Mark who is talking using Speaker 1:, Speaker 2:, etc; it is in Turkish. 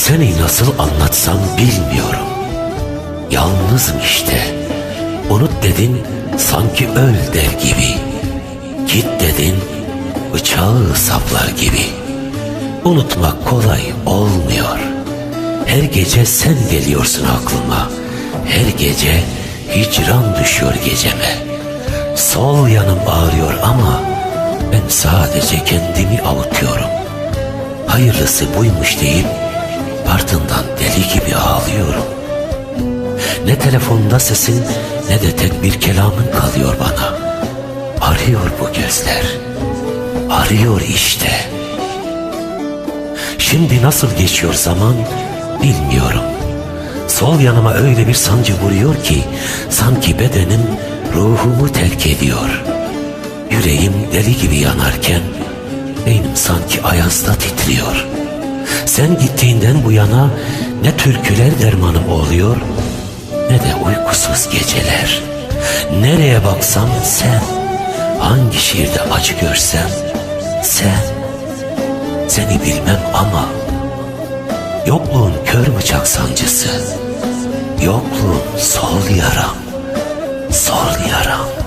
Speaker 1: Seni nasıl anlatsam bilmiyorum. Yalnızım işte. Unut dedin sanki öl der gibi. Git dedin bıçağı saplar gibi. Unutmak kolay olmuyor. Her gece sen geliyorsun aklıma. Her gece hicran düşüyor geceme. Sol yanım ağrıyor ama ben sadece kendimi avutuyorum. Hayırlısı buymuş deyip ardından deli gibi ağlıyorum. Ne telefonda sesin ne de tek bir kelamın kalıyor bana. Arıyor bu gözler. Arıyor işte. Şimdi nasıl geçiyor zaman bilmiyorum. Sol yanıma öyle bir sancı vuruyor ki sanki bedenim ruhumu terk ediyor. Yüreğim deli gibi yanarken beynim sanki ayazda titriyor. Sen gittiğinden bu yana ne türküler dermanım oluyor ne de uykusuz geceler. Nereye baksam sen, hangi şiirde acı görsem sen. Seni bilmem ama yokluğun kör bıçak sancısı, yokluğun sol yaram, sol yaram.